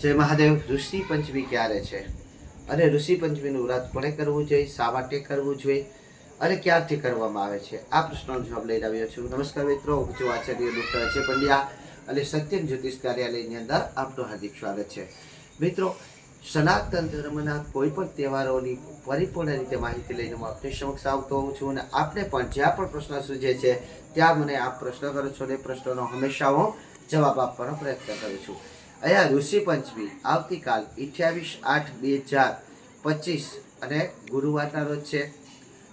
જય મહાદેવ ઋષિ પંચમી ક્યારે છે? અને ઋષિ પંચમીનું વ્રત કોને કરવું જોઈએ? શા માટે કરવું જોઈએ? અને ક્યારથી કરવામાં આવે છે? આ પ્રશ્નનો જવાબ લઈને આવ્યો છું. નમસ્કાર મિત્રો, હું છું આચાર્ય ડૉક્ટર અજય પંડ્યા અને સત્યમ જ્યોતિષ કાર્યાલયની અંદર આપનું હાર્દિક સ્વાગત છે. મિત્રો, સનાતન ધર્મના કોઈ પણ તહેવારોની પરિપૂર્ણ રીતે માહિતી લઈને હું આપની સમક્ષ આવતો હોઉં છું અને આપને પણ જ્યાં પણ પ્રશ્ન સૂજે છે, ત્યાં મને આપ પ્રશ્ન કરો છો અને પ્રશ્નનો હંમેશા હું જવાબ આપવાનો પ્રયત્ન કરું છું. અહીંયા ઋષિ પંચમી, આવતીકાલ અઠ્યાવીસ આઠ બે હજાર પચીસ અને ગુરુવારના રોજ છે.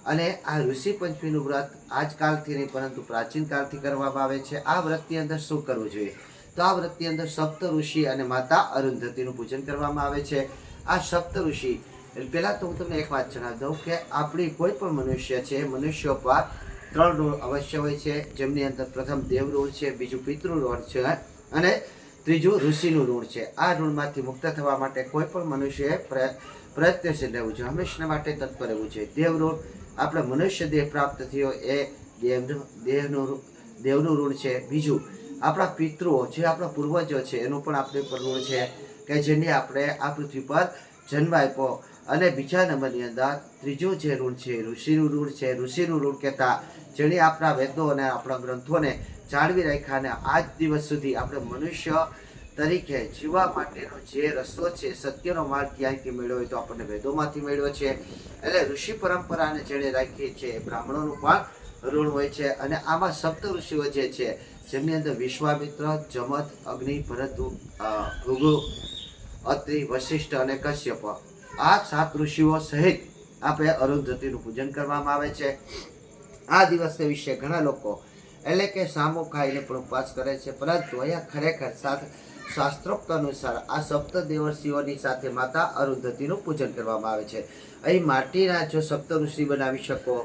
અને આ ઋષિ પંચમીનું વ્રત આજકાલથી નહીં, પરંતુ પ્રાચીન કાળથી કરવામાં આવે છે. આ વ્રતની અંદર શું કરવું જોઈએ? તો આ વ્રતની અંદર સપ્ત ઋષિ અને માતા અરુંધતીનું પૂજન કરવામાં આવે છે. આ સપ્ત ઋષિ, પહેલાં તો હું તમને એક વાત જણાવી દઉં કે આપણી કોઈ પણ મનુષ્ય છે, મનુષ્યો પર ત્રણ રોળ અવશ્ય હોય છે. જેમની અંદર પ્રથમ દેવ રોળ છે, બીજું પિતૃ રોળ છે અને ત્રીજું ઋષિનું ઋણ છે. આ ઋણમાંથી મુક્ત થવા માટે કોઈ પણ મનુષ્યએ પ્રય- પ્રયત્નશીલ રહેવું જોઈએ. હંમેશા માટે તત્પર રહેવું જોઈએ. દેવ ઋણ, આપણે મનુષ્ય દેહ પ્રાપ્ત થયો એ દેવનું દેહનું દેવનું ઋણ છે. બીજું, આપણા પિતૃઓ જે આપણા પૂર્વજો છે, એનું પણ આપણે પર ઋણ છે કે જેને આપણે આ પૃથ્વી પર જન્મ આપ્યો. અને બીજા નંબરની અંદર ત્રીજું જે ઋણ છે, ઋષિનું ઋણ છે. ઋષિનું ઋણ કહેતા જેણે આપણા વેદો અને આપણા ગ્રંથોને જાળવી રાખ્યા અને આજ દિવસ સુધી આપણે મનુષ્ય તરીકે જીવવા માટેનો જે રસ્તો છે, સત્યનો માર્ગ ક્યાંયથી મેળવ્યો હોય તો આપણને વેદોમાંથી મેળવ્યો છે. એટલે ઋષિ પરંપરાને જેણે રાખી છે બ્રાહ્મણોનું પણ ઋણ હોય છે અને આમાં સપ્ત ઋષિઓ જે છે, જેમની અંદર વિશ્વામિત્ર, જમત, અગ્નિ, ભરત ભૃગુ, અત્રિ, વશિષ્ઠ અને કશ્યપ. આ સાત ઋષિઓ સહિત આપણે અરુંધતીનું પૂજન કરવામાં આવે છે. આ દિવસને વિશે ઘણા લોકો એટલે કે સામો ખાઈને પણ ઉપવાસ કરે છે. પરંતુ અહીંયા ખરેખર સાથ શાસ્ત્રોક્ત અનુસાર આ સપ્ત દેવર્ષિઓની સાથે માતા અરુંધતીનું પૂજન કરવામાં આવે છે. અહીં માટીના જો સપ્ત ઋષિ બનાવી શકો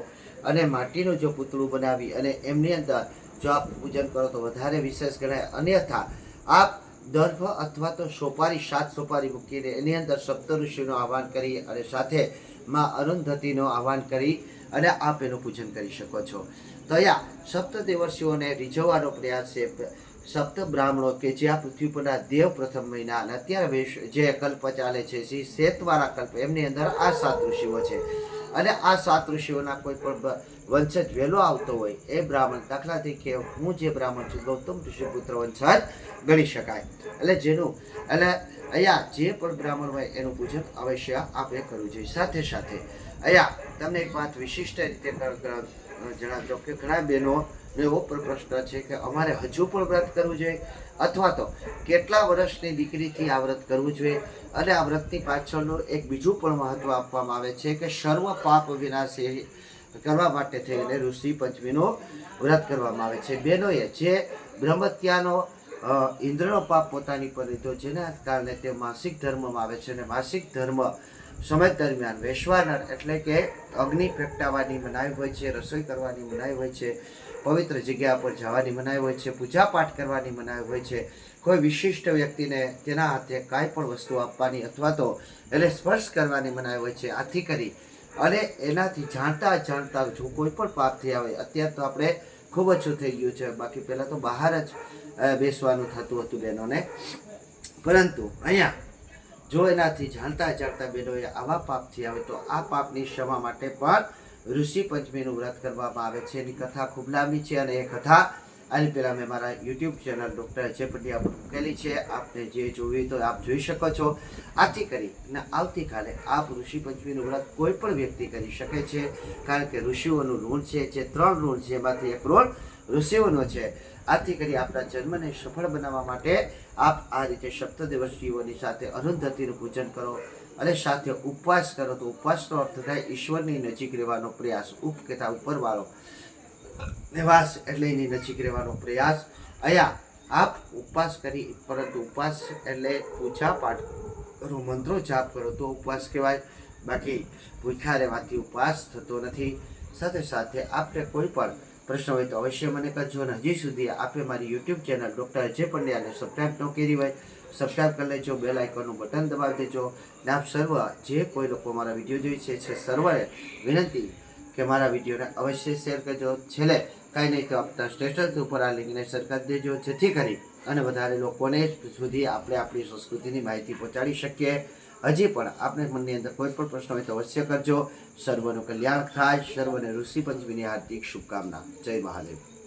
અને માટીનું જો પૂતળું બનાવી અને એમની અંદર જો આપ પૂજન કરો તો વધારે વિશેષ ગણાય. અન્યથા, આપ દર્ભ અથવા તો સોપારી, સાત સોપારી મૂકીને એની અંદર સપ્ત ઋષિનું આહવાન કરી અને સાથે માં અરુંધતીનું આહવાન કરી અને આપ એનું પૂજન કરી શકો છો. તો અહીંયા સપ્ત દેવર્ષિઓને રીઝવવાનો પ્રયાસ છે. સપ્ત બ્રાહ્મણો કે જે આ પૃથ્વી પરના દેવ પ્રથમ મહિના અને અત્યારે જે કલ્પ ચાલે છે જે શેતવાળા કલ્પ, એમની અંદર આ સાત ઋષિઓ છે. અને આ સાત ઋષિઓના કોઈ પણ વંશજ વહેલો આવતો હોય, એ બ્રાહ્મણ દાખલા તરીકે હું જે બ્રાહ્મણ છું, ગૌતમ ઋષિપુત્ર વંશજ ગણી શકાય. એટલે જેનું, એટલે અહીંયા જે પણ બ્રાહ્મણ હોય એનું પૂજન અવશ્ય આપણે કરવું જોઈએ. સાથે સાથે અહીંયા તમને એક વાત વિશિષ્ટ રીતે જણાવજો કે ઘણા બહેનો એવો પણ પ્રશ્ન છે કે અમારે હજુ પણ વ્રત કરવું જોઈએ? અથવા તો કેટલા વર્ષની દીકરીથી આ વ્રત કરવું જોઈએ? અને આ વ્રતની પાછળનું એક બીજું પણ મહત્વ આપવામાં આવે છે કે સર્વ પાપ વિનાશી કરવા માટે થઈને ઋષિ પંચમીનું વ્રત કરવામાં આવે છે. બહેનોએ જે બ્રહ્મત્યાનો ઇન્દ્રનો પાપ પોતાની પર લીધો, જેના કારણે તે માસિક ધર્મમાં આવે છે અને માસિક ધર્મ સમય દરમિયાન વૈશ્વાનર એટલે કે અગ્નિ પ્રગટાવવાની મનાઈ હોય છે, રસોઈ કરવાની મનાઈ હોય છે, પવિત્ર જગ્યા પર જવાની મનાઈ હોય છે પૂજા પાઠ કરવાની મનાઈ હોય છે. કોઈ વિશિષ્ટ વ્યક્તિને તેના હાથે કાંઈ પણ વસ્તુ આપવાની અથવા તો એટલે સ્પર્શ કરવાની મનાઈ હોય છે. આથી કરી અને એનાથી જાણતા જાણતા જો કોઈ પણ પાપ થયા હોય અત્યારે તો આપણે ખૂબ ઓછું થઈ ગયું છે. બાકી પહેલાં તો બહાર જ બેસવાનું થતું હતું બહેનોને. પરંતુ અહીંયા જો એનાથી જાણતા જાણતા બહેનોએ આવા પાપ થયા હોય તો આ પાપની ક્ષમા માટે પણ ઋષિ પંચમીનું વ્રત કરવામાં આવે છે. એની કથા ખૂબ લાંબી છે અને એ કથા આની પહેલાં મેં મારા YouTube channel doctor Ajay Pandya પર મૂકેલી છે. આપને જે જોવી તો આપ જોઈ શકો છો. આથી કરી અને આવતીકાલે આપ ઋષિ પંચમીનું વ્રત કોઈ પણ વ્યક્તિ કરી શકે છે. કારણ કે ઋષિઓનું ઋણ છે જે ત્રણ ઋણ છે. એમાંથી એક ઋણ ઋષિઓનો છે. આથી કરી આપણા જન્મને સફળ બનાવવા માટે આપ આ રીતે સપ્તદેવર્ષીઓની સાથે અરુંધતીનું પૂજન કરો અને સાથે ઉપવાસ કરો. તો ઉપવાસનો અર્થ થાય ઈશ્વરની નજીક રહેવાનો પ્રયાસ. ઉપ કહેતા ઉપરવાળો. નિવાસ એટલે એની નજીક રહેવાનો પ્રયાસ. અહીંયા આપ ઉપવાસ કરી, પરંતુ ઉપવાસ એટલે પૂજા પાઠ કરો. મંત્રો જાપ કરો. તો ઉપવાસ કહેવાય. બાકી ભૂખ્યા રહેવાથી ઉપવાસ થતો નથી. સાથે સાથે આપણે કોઈ પણ પ્રશ્ન હોય તો અવશ્ય મને કરજો અને હજી સુધી આપે મારી યુટ્યુબ ચેનલ ડૉક્ટર અજય પંડ્યાને સબસ્ક્રાઈબ ન કરી હોય સબસ્ક્રાઈબ કરી લેજો બેલ આઇકોનનું બટન દબાવી દેજો. ને આપ સર્વ, જે કોઈ લોકો મારા વીડિયો જોઈ છે છે સર્વને વિનંતી કે મારા વિડીયોને અવશ્ય શેર કરજો. છેલ્લે કાંઈ નહીં તો આપતા સ્ટેટસ ઉપર આ લિંકને શેર કરી દેજો, જેથી કરી અને વધારે લોકોને સુધી આપણે આપણી સંસ્કૃતિની માહિતી પહોંચાડી શકીએ. હજી પણ આપણે મનની અંદર કોઈ પણ પ્રશ્ન હોય તો અવશ્ય કરજો. સર્વનું કલ્યાણ થાય. સર્વને ઋષિ પંચમીની હાર્દિક શુભકામના. જય મહાદેવ.